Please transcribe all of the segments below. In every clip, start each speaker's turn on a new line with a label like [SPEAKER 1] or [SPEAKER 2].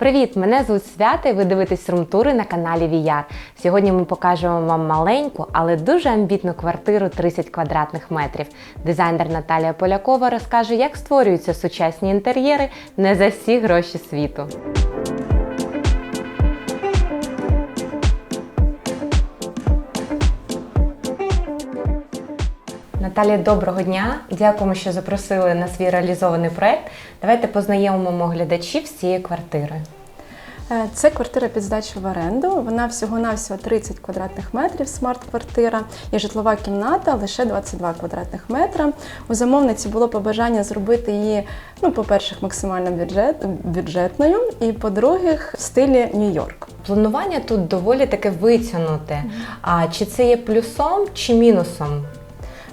[SPEAKER 1] Привіт! Мене звуть Свята і ви дивитесь румтури на каналі VR. Сьогодні ми покажемо вам маленьку, але дуже амбітну квартиру 30 квадратних метрів. Дизайнер Наталія Полякова розкаже, як створюються сучасні інтер'єри не за всі гроші світу. Наталія, доброго дня! Дякуємо, що запросили на свій реалізований проект. Давайте познайомимо глядачів з цією квартирою.
[SPEAKER 2] Е, Це квартира під здачу в оренду. Вона всього-навсього 30 квадратних метрів, смарт-квартира. І житлова кімната лише 22 квадратних метра. У замовниці було побажання зробити її, ну, по-перше, максимально бюджет, бюджетною, і по-друге, в стилі Нью-Йорк.
[SPEAKER 1] Планування тут доволі таке витягнуте. А чи це є плюсом чи мінусом?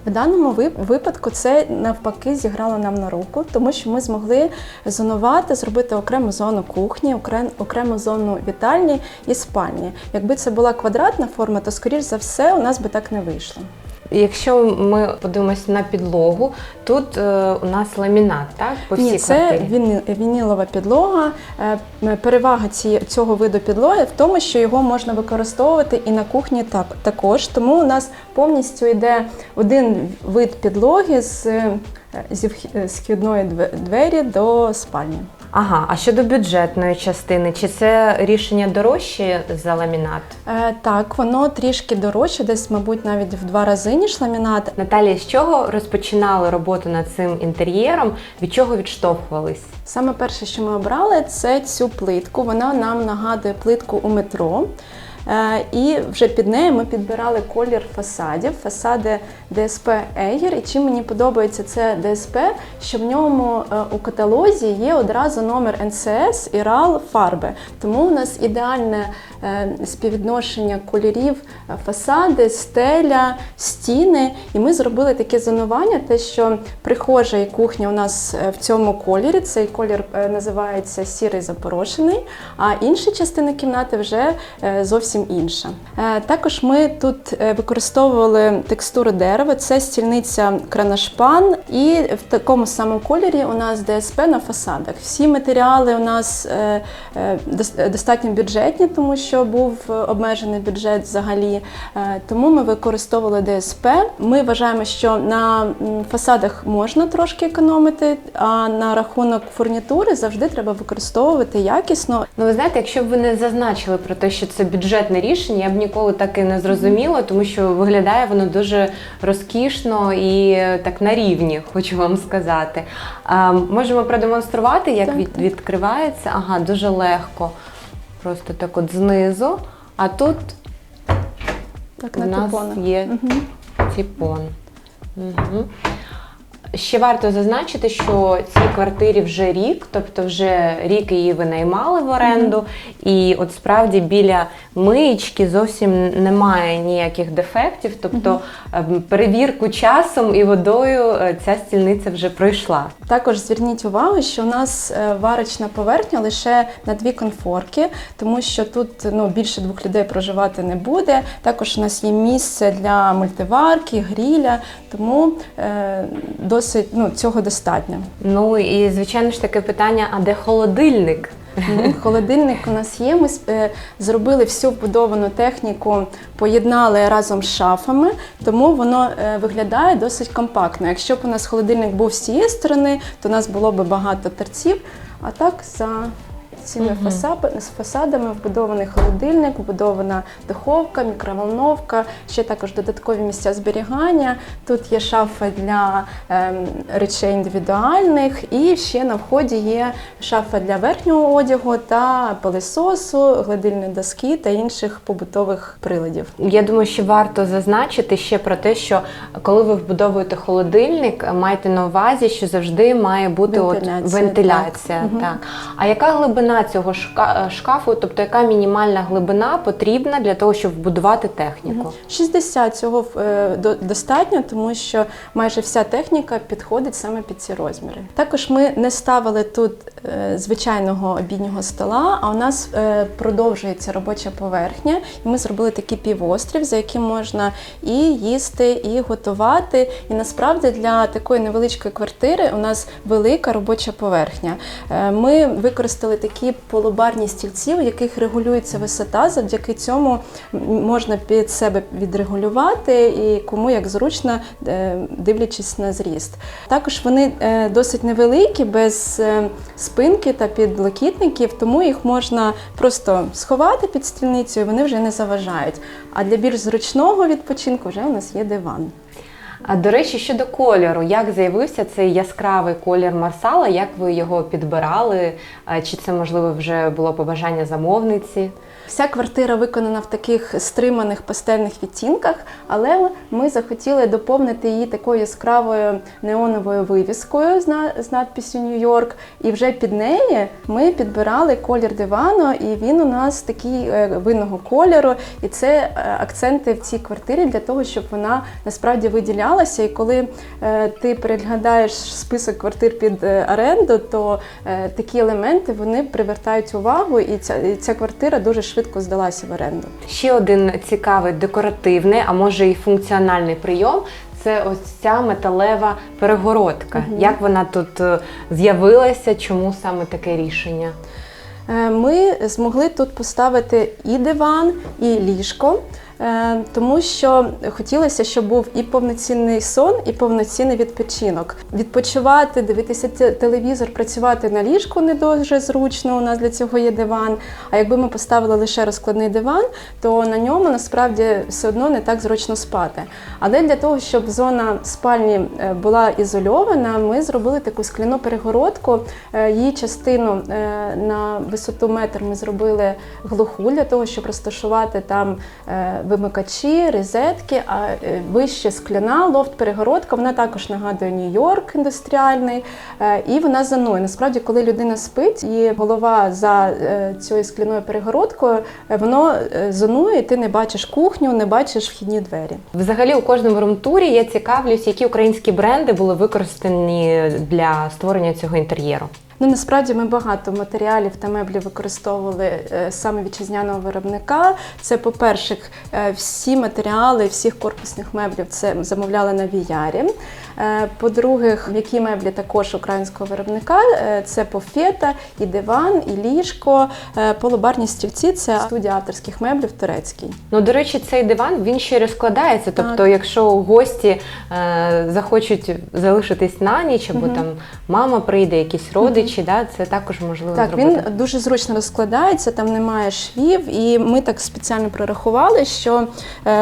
[SPEAKER 2] В даному випадку це навпаки зіграло нам на руку, тому що ми змогли зонувати, зробити окрему зону кухні, окрем- окрему зону вітальні і спальні. Якби це була квадратна форма, то скоріш за все у нас би так не вийшло.
[SPEAKER 1] Якщо ми подивимося на підлогу, тут е, у нас ламінат, так? По всій
[SPEAKER 2] Ні, це
[SPEAKER 1] квартирі.
[SPEAKER 2] віні- вінілова підлога. Е, Перевага ці, цього виду підлоги в тому, що його можна використовувати і на кухні так, також. Тому у нас повністю йде один вид підлоги з, е, зі вх- з вхідної две- двері до спальні.
[SPEAKER 1] Ага, а щодо бюджетної частини, чи це рішення дорожче за ламінат?
[SPEAKER 2] Е, Так, воно трішки дорожче, десь, мабуть, навіть в два рази, ніж ламінат.
[SPEAKER 1] Наталія, з чого розпочинали роботу над цим інтер'єром? Від чого відштовхувались?
[SPEAKER 2] Саме перше, що ми обрали, це цю плитку. Вона нам нагадує плитку у метро. Е, І вже під нею ми підбирали колір фасадів, фасади ДСП Егер. І чим мені подобається це ДСП, що в ньому е, у каталозі є одразу номер НСС і RAL фарби. Тому у нас ідеальне е, співвідношення кольорів фасади, стеля, стіни. І ми зробили таке зонування, те, що прихожа і кухня у нас в цьому кольорі. Цей колір називається сірий запорошений, а інші частини кімнати вже е, зовсім інша. Е, Також ми тут е, використовували текстуру дерева, це стільниця кранашпан, і в такому самому кольорі у нас ДСП на фасадах. Всі матеріали у нас е, дос- достатньо бюджетні, тому що був обмежений бюджет взагалі. Тому ми використовували ДСП. Ми вважаємо, що на фасадах можна трошки економити, а на рахунок фурнітури завжди треба використовувати якісно.
[SPEAKER 1] Ну, ви знаєте, якщо б ви не зазначили про те, що це бюджетне рішення, я б ніколи так і не зрозуміла, тому що виглядає воно дуже розкішно і е, так на рівні, хочу вам сказати. А, можемо продемонструвати, як від, відкривається. Ага, дуже легко. Просто так от знизу. А тут
[SPEAKER 2] Так,
[SPEAKER 1] у
[SPEAKER 2] на
[SPEAKER 1] нас
[SPEAKER 2] типонах.
[SPEAKER 1] є
[SPEAKER 2] Мгм.
[SPEAKER 1] тіпон. Угу. Ще варто зазначити, що цій квартирі вже рік, тобто вже рік її винаймали в оренду, і от справді біля миєчки зовсім немає ніяких дефектів. Тобто ем, перевірку часом і водою е, ця стільниця вже пройшла.
[SPEAKER 2] Також зверніть увагу, що у нас е, варочна поверхня лише на дві конфорки, тому що тут ну, більше двох людей проживати не буде. Також у нас є місце для мультиварки, гріля, тому е, досить ну, цього достатньо.
[SPEAKER 1] Ну і звичайно ж таке питання: а де холодильник?
[SPEAKER 2] Ну, холодильник у нас є. Ми е, зробили всю вбудовану техніку, поєднали разом з шафами, тому воно е, виглядає досить компактно. Якщо б у нас холодильник був з цієї сторони, то у нас було б багато торців. А так за цими
[SPEAKER 1] Мгм.
[SPEAKER 2] фасаби- з фасадами вбудований холодильник, вбудована духовка, мікроволновка, ще також додаткові місця зберігання. Тут є шафа для ем, речей індивідуальних, і ще на вході є шафа для верхнього одягу та пилисосу, гладильної доски та інших побутових приладів.
[SPEAKER 1] Я думаю, що варто зазначити ще про те, що коли ви вбудовуєте холодильник, майте на увазі, що завжди має бути
[SPEAKER 2] Вентиляція,
[SPEAKER 1] от вентиляція.
[SPEAKER 2] так.
[SPEAKER 1] Так. А яка глибина цього шкафу, тобто яка мінімальна глибина потрібна для того, щоб вбудувати техніку?
[SPEAKER 2] 60 цього е, достатньо, тому що майже вся техніка підходить саме під ці розміри. Також ми не ставили тут е, звичайного обіднього стола, а у нас е, продовжується робоча поверхня, і ми зробили такий півострів, за яким можна і їсти, і готувати. І насправді для такої невеличкої квартири у нас велика робоча поверхня. Е, Ми використали такі такі полубарні стільці, у яких регулюється висота. Завдяки цьому можна під себе відрегулювати і кому як зручно, е, дивлячись на зріст. Також вони е, досить невеликі, без е, спинки та підлокітників, тому їх можна просто сховати під стільницю, і вони вже не заважають. А для більш зручного відпочинку вже у нас є диван.
[SPEAKER 1] А до речі, щодо кольору, як з'явився цей яскравий колір Марсала? Як ви його підбирали? Чи це можливо вже було побажання замовниці?
[SPEAKER 2] Вся квартира виконана в таких стриманих пастельних відтінках, але ми захотіли доповнити її такою яскравою неоновою вивіскою з, надписю Нью-Йорк. І вже під неї ми підбирали колір дивану, і він у нас такий е, винного кольору. І це е, акценти в цій квартирі для того, щоб вона насправді виділялася. І коли е, ти переглядаєш список квартир під оренду, то такі елементи вони привертають увагу, і ця, і ця квартира дуже швидко здалася в оренду.
[SPEAKER 1] Ще один цікавий декоративний, а може і функціональний прийом. Це ось ця металева перегородка. Як вона тут е, з'явилася? Чому саме таке рішення?
[SPEAKER 2] Е, Ми змогли тут поставити і диван, і ліжко. Е, Тому що хотілося, щоб був і повноцінний сон, і повноцінний відпочинок. Відпочивати, дивитися телевізор, працювати на ліжку не дуже зручно. У нас для цього є диван. А якби ми поставили лише розкладний диван, то на ньому насправді все одно не так зручно спати. Але для того, щоб зона спальні е, була ізольована, ми зробили таку скляну перегородку. Е, Її частину на висоту метр ми зробили глуху для того, щоб розташувати там вимикачі, розетки, а е, вище скляна лофт-перегородка. Вона також нагадує Нью-Йорк індустріальний, е, і вона зонує. Насправді, коли людина спить і голова за е, цією скляною перегородкою, воно зонує, і ти не бачиш кухню, не бачиш вхідні двері.
[SPEAKER 1] Взагалі, у кожному румтурі я цікавлюсь, які українські бренди були використані для створення цього інтер'єру.
[SPEAKER 2] Ну насправді ми багато матеріалів та меблів використовували е, саме вітчизняного виробника. Це, по-перше, е, всі матеріали всіх корпусних меблів це замовляли на віярі. Е, По-друге, м'які меблі також українського виробника. Е, Це пофета, і диван, і ліжко, Е, полубарні стільці це студія авторських меблів турецький.
[SPEAKER 1] Ну, до речі, цей диван він ще розкладається. Тобто,
[SPEAKER 2] Так.
[SPEAKER 1] якщо гості е, захочуть залишитись на ніч, або там мама прийде, якісь родичі, да, це також можливо
[SPEAKER 2] Так,
[SPEAKER 1] зробити.
[SPEAKER 2] він дуже зручно розкладається, там немає швів, і ми так спеціально прорахували, що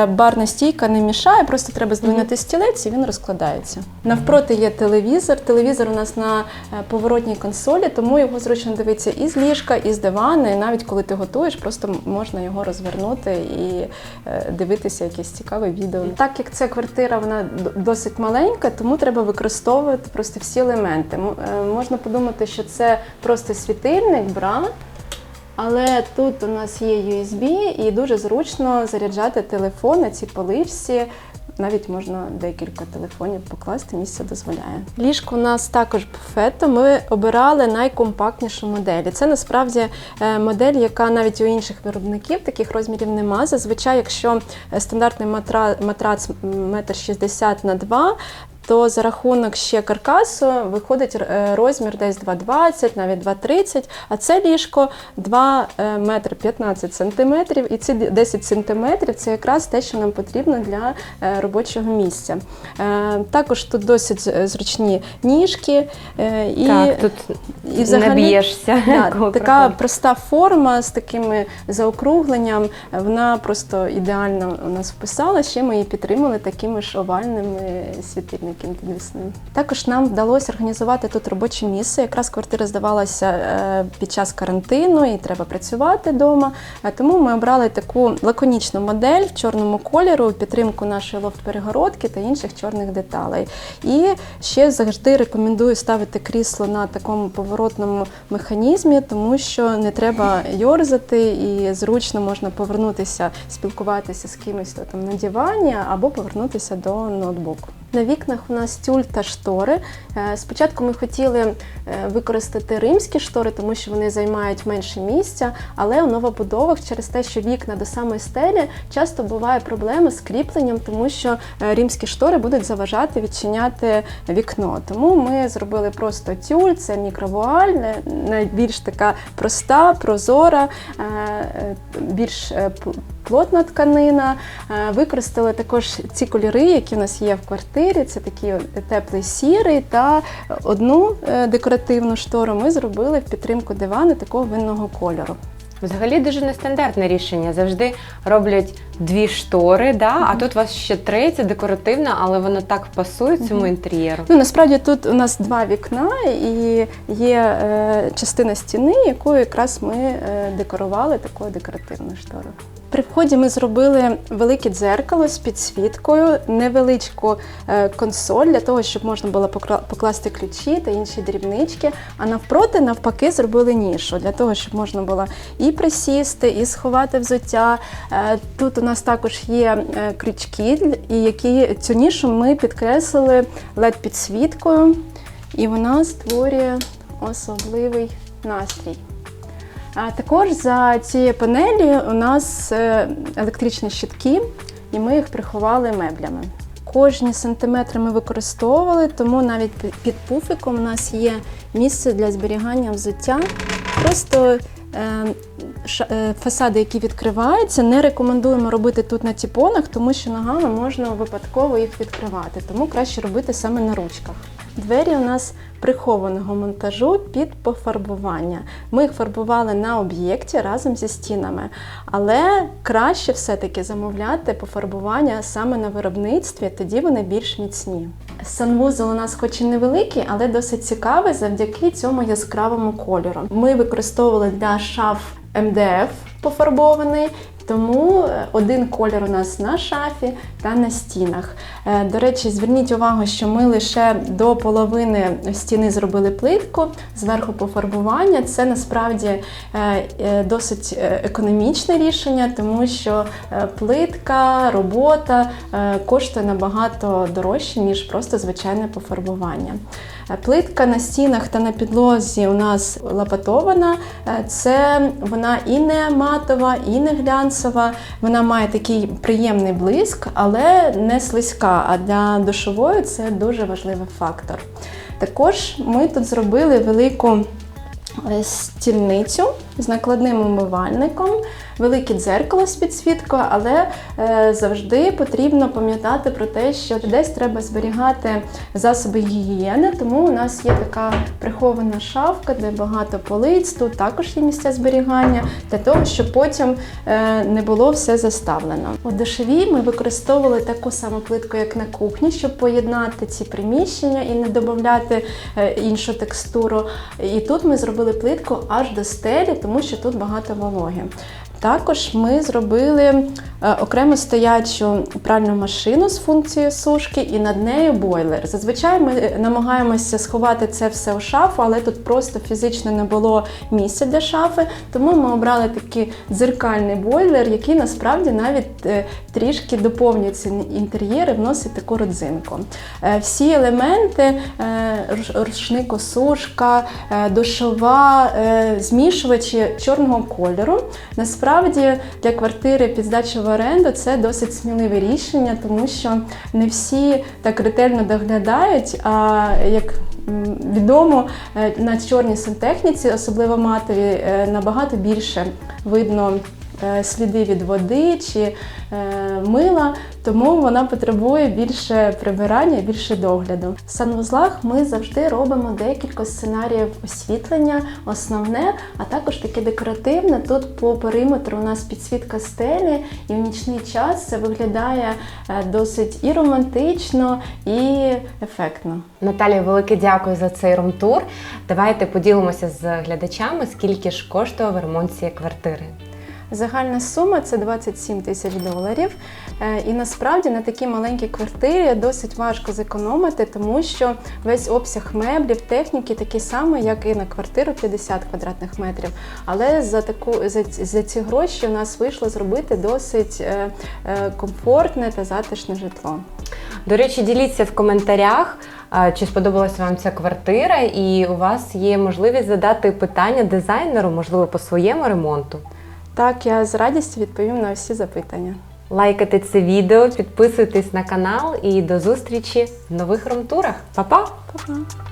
[SPEAKER 2] барна стійка не мішає, просто треба здвинути стілець і він розкладається. Навпроти є телевізор. Телевізор у нас на е, поворотній консолі, тому його зручно дивитися і з ліжка, і з дивана. І навіть коли ти готуєш, просто можна його розвернути і е, дивитися якесь цікаве відео. Так як ця квартира вона досить маленька, тому треба використовувати просто всі елементи. Е, Можна подумати, що це просто світильник, бра. Але тут у нас є USB і дуже зручно заряджати телефон на цій поливці. Навіть можна декілька телефонів покласти, місце дозволяє. Ліжко у нас також буфетто. Ми обирали найкомпактнішу модель. Це насправді е, модель, яка навіть у інших виробників таких розмірів нема. Зазвичай, якщо е, стандартний матра- матрац 1,60 на 2 то за рахунок ще каркасу виходить е, розмір десь 2,20, навіть 2,30, а це ліжко 2 е, метри 15 сантиметрів, і ці 10 сантиметрів це якраз те, що нам потрібно для е, робочого місця. Також тут досить зручні ніжки. І,
[SPEAKER 1] Так, тут
[SPEAKER 2] і взагалі-
[SPEAKER 1] не б'єшся.
[SPEAKER 2] Да, така проста форма з такими заокругленням. Вона просто ідеально у нас вписала. Ще ми її підтримали такими ж овальними світильниками підвісними. Також нам вдалося організувати тут робоче місце. Якраз квартира здавалася е, під час карантину і треба працювати вдома. Е, Тому ми обрали таку лаконічну модель в чорному кольору, підтримку нашої лофт-перегородки та інших чорних деталей. І ще завжди рекомендую ставити крісло на такому поворотному механізмі, тому що не треба йорзати і зручно можна повернутися, спілкуватися з кимось там на дивані або повернутися до ноутбуку. На вікнах у нас тюль та штори. Е, Спочатку ми хотіли е, використати римські штори, тому що вони займають менше місця, але у новобудовах через те, що вікна до самої стелі, часто буває проблеми з кріпленням, тому що е, римські штори будуть заважати відчиняти вікно. Тому ми зробили просто тюль, це мікровуаль, найбільш така проста, прозора, більш плотна тканина. Е, Використали також ці кольори, які у нас є в квартирі. Це такий теплий сірий та одну е, декоративну штору ми зробили в підтримку дивану такого винного кольору.
[SPEAKER 1] Взагалі дуже нестандартне рішення. Завжди роблять дві штори, да? а тут у вас ще третя декоративна, але вона так пасує цьому інтер'єру.
[SPEAKER 2] Ну насправді тут у нас два вікна і є е, частина стіни, яку якраз ми е, декорували такою декоративною шторою. При вході ми зробили велике дзеркало з підсвіткою, невеличку е, консоль для того, щоб можна було покласти ключі та інші дрібнички. А навпроти, навпаки, зробили нішу для того, щоб можна було і присісти, і сховати взуття. Е, Тут у нас також є е, крючки, і які цю нішу ми підкреслили led підсвіткою, і вона створює особливий настрій. А також за цією панелі у нас е, електричні щитки, і ми їх приховали меблями. Кожні сантиметри ми використовували, тому навіть під пуфиком у нас є місце для зберігання взуття. Просто е, е, фасади, які відкриваються, не рекомендуємо робити тут на тіпонах, тому що ногами можна випадково їх відкривати, тому краще робити саме на ручках. Двері у нас прихованого монтажу під пофарбування. Ми їх фарбували на об'єкті разом зі стінами, але краще все-таки замовляти пофарбування саме на виробництві, тоді вони більш міцні. Санвузол у нас хоч і невеликий, але досить цікавий завдяки цьому яскравому кольору. Ми використовували для шаф МДФ пофарбований, тому е, один колір у нас на шафі та на стінах. Е, До речі, зверніть увагу, що ми лише до половини стіни зробили плитку, зверху пофарбування. Це насправді е, досить економічне рішення, тому що плитка, робота коштує набагато дорожче, ніж просто звичайне пофарбування. Е, Плитка на стінах та на підлозі у нас лапатована. Е, Це вона і не матова, і не глянцева. Вона має такий приємний блиск, але не слизька. А для душової це дуже важливий фактор. Також ми тут зробили велику е, стільницю з накладним умивальником, велике дзеркало з підсвіткою, але е, завжди потрібно пам'ятати про те, що десь треба зберігати засоби гігієни, тому у нас є така прихована шафка, де багато полиць, тут також є місця зберігання, для того, щоб потім е, не було все заставлено. У душовій ми використовували таку саму плитку, як на кухні, щоб поєднати ці приміщення і не додати е, іншу текстуру. І тут ми зробили плитку аж до стелі, тому що тут багато вологи. Також ми зробили е, окремо стоячу пральну машину з функцією сушки і над нею бойлер. Зазвичай ми е, намагаємося сховати це все у шафу, але тут просто фізично не було місця для шафи, тому ми обрали такий дзеркальний бойлер, який насправді навіть е, трішки доповнює ці інтер'єри, вносить таку родзинку. Всі елементи, рушникосушка, душова, змішувачі чорного кольору. Насправді для квартири під здачу в оренду це досить сміливе рішення, тому що не всі так ретельно доглядають. А як відомо, е, на чорній сантехніці, особливо матові, е, набагато більше видно. Е, Сліди від води чи е, мила, тому вона потребує більше прибирання, більше догляду. В санвузлах ми завжди робимо декілька сценаріїв освітлення, основне, а також таке декоративне. Тут по периметру у нас підсвітка стелі, і в нічний час це виглядає е, досить і романтично, і ефектно.
[SPEAKER 1] Наталія, велике дякую за цей румтур. Давайте поділимося з глядачами, скільки ж коштував ремонт цієї квартири.
[SPEAKER 2] Загальна сума це 27 тисяч доларів. Е, І насправді на такій маленькій квартирі досить важко зекономити, тому що весь обсяг меблів, техніки такий самий, як і на квартиру 50 квадратних метрів. Але за таку за, за ці гроші у нас вийшло зробити досить е, е, комфортне та затишне житло.
[SPEAKER 1] До речі, діліться в коментарях, чи сподобалася вам ця квартира, і у вас є можливість задати питання дизайнеру, можливо, по своєму ремонту.
[SPEAKER 2] Так, я з радістю відповім на всі запитання.
[SPEAKER 1] Лайкайте це відео, підписуйтесь на канал і до зустрічі в нових ромтурах. Па-па!
[SPEAKER 2] Па-па!